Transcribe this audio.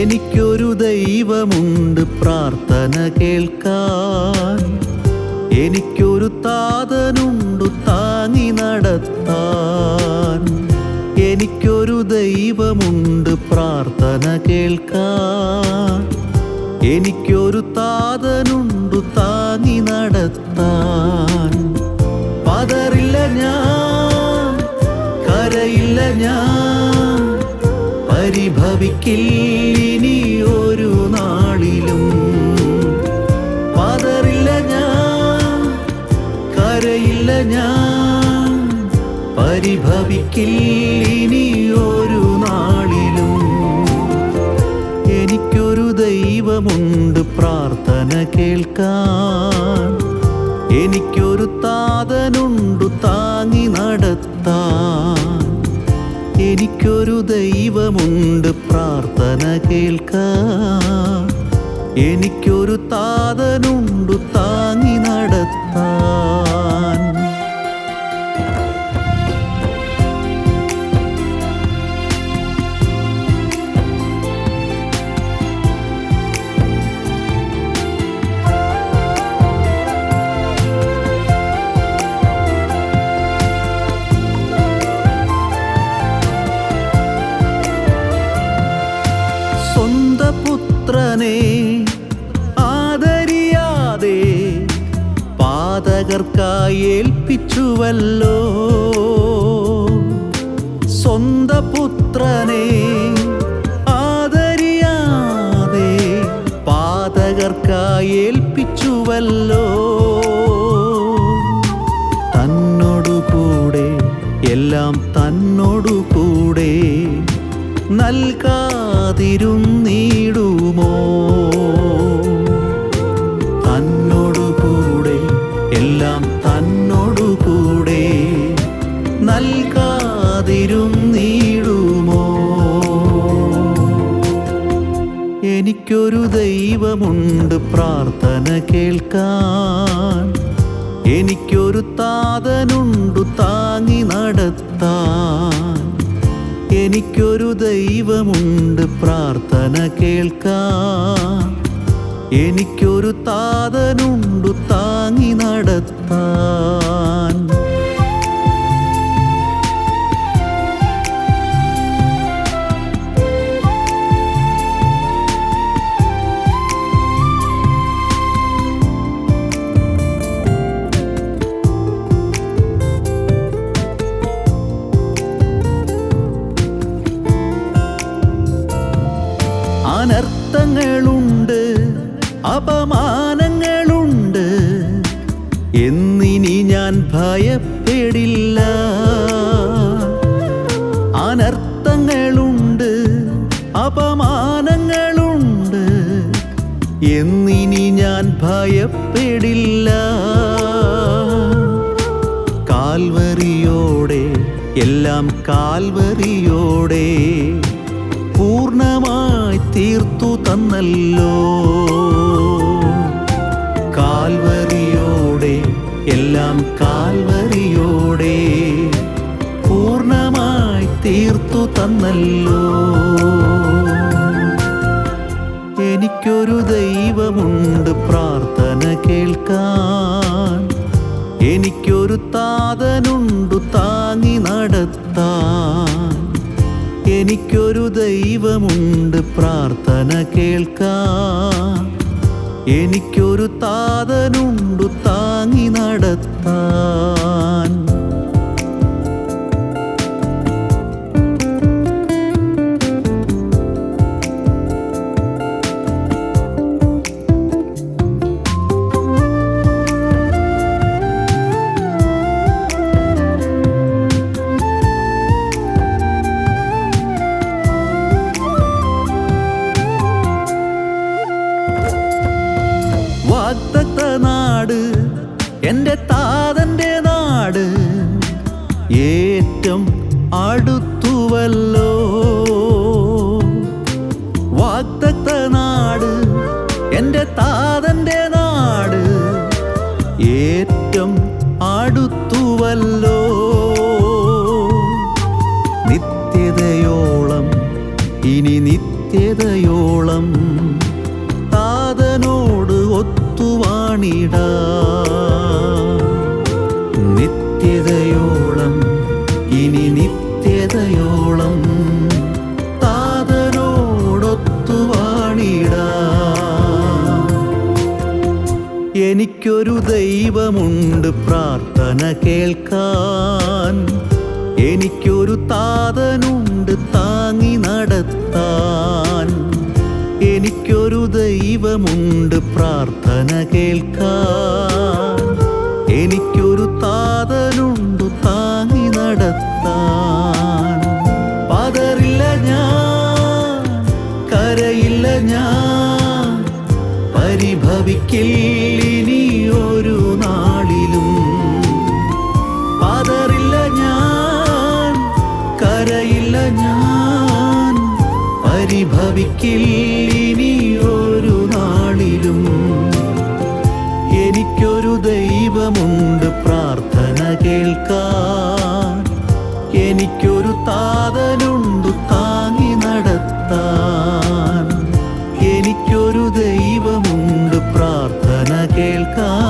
എനിക്കൊരു ദൈവമുണ്ട് പ്രാർത്ഥന കേൾക്കാൻ. എനിക്കൊരു താതനുണ്ടു താങ്ങി നടത്താൻ. എനിക്കൊരു ദൈവമുണ്ട് പ്രാർത്ഥന കേൾക്കാൻ. എനിക്കൊരു താതനുണ്ടു താങ്ങി നടത്താൻ. പതറില്ല ഞാൻ കരയില്ല ഞാൻ. പരിഭവിക്കില്ലിനി ഒരു നാളിലും. പതറില്ല ഞാൻ കരയില്ല ഞാൻ പരിഭവിക്കില്ലിനി ഒരു നാളിലും. എനിക്കൊരു ദൈവമുണ്ട് പ്രാർത്ഥന കേൾക്കാൻ. എനിക്കൊരു താതനുണ്ടു താങ്ങി നടത്താൻ. എനിക്കൊരു ദൈവമുണ്ട് പ്രാർത്ഥന കേൾക്കാൻ എനിക്കൊരു താതനുണ്ടു പാതകർക്കായി ഏൽപ്പിച്ചുവല്ലോ. സ്വന്ത പുത്രനെ ആദരിയാതെ പാതകർക്കായി ഏൽപ്പിച്ചുവല്ലോ. തന്നോടു എല്ലാം തന്നോടു കൂടെ നൽകാതിരുന്നീടുമോ? നൽകാതിരുന്നീടുമോ എനിക്കൊരു ദൈവമുണ്ട് പ്രാർത്ഥന കേൾക്കാൻ. എനിക്കൊരു താതനുണ്ടു താങ്ങി നടത്താൻ. എനിക്കൊരു ദൈവമുണ്ട് പ്രാർത്ഥന കേൾക്കാൻ. എനിക്കൊരു താതനുണ്ടു താങ്ങി നടത്താൻ. അപമാനങ്ങളുണ്ട്. എന്നിനി ഞാൻ ഭയപ്പെടില്ല. അനർത്ഥങ്ങളുണ്ട് അപമാനങ്ങളുണ്ട്. എന്നിനി ഞാൻ ഭയപ്പെടില്ല. കാൽവറിയോടെ എല്ലാം കാൽവറിയോടെ പൂർണമായി തീർത്തു തന്നല്ലോ. എനിക്കൊരു ദൈവമുണ്ട് പ്രാർത്ഥന കേൾക്കാൻ. എനിക്കൊരു താതനുണ്ടു താങ്ങി നടത്താൻ. എനിക്കൊരു ദൈവമുണ്ട് പ്രാർത്ഥന കേൾക്കാൻ. എനിക്കൊരു താതനുണ്ടു താങ്ങി നടത്താൻ. നാട് എന്റെ താതന്റെ നാട്. ഏറ്റം അടുത്തുവല്ലോ. വാക്തത്ത നാട് എന്റെ താതന്റെ നാട്. ഏറ്റം അടുത്തുവല്ലോ. നിത്യതയോളം ഇനി നിത്യതയോളം താതനോട് ഒത്തുവാണിട. എനിക്കൊരു ദൈവമുണ്ട് പ്രാർത്ഥന കേൾക്കാൻ. എനിക്കൊരു താതനുണ്ട് താങ്ങി നടത്താൻ. എനിക്കൊരു ദൈവമുണ്ട് പ്രാർത്ഥന കേൾക്കാൻ. എനിക്കൊരു താതനുണ്ട് താങ്ങി നടത്താൻ. പതറില്ല ഞാൻ കരയില്ല ഞാൻ പരിഭവിക്കില്ലിനി പരിഭവിക്കില്ലിനി ഒരു നാളിലും എനിക്കൊരു ദൈവമുണ്ട് പ്രാർത്ഥന കേൾക്കാൻ. എനിക്കൊരു താതനുണ്ടു താങ്ങി നടത്താൻ. എനിക്കൊരു ദൈവമുണ്ട് പ്രാർത്ഥന കേൾക്കാൻ.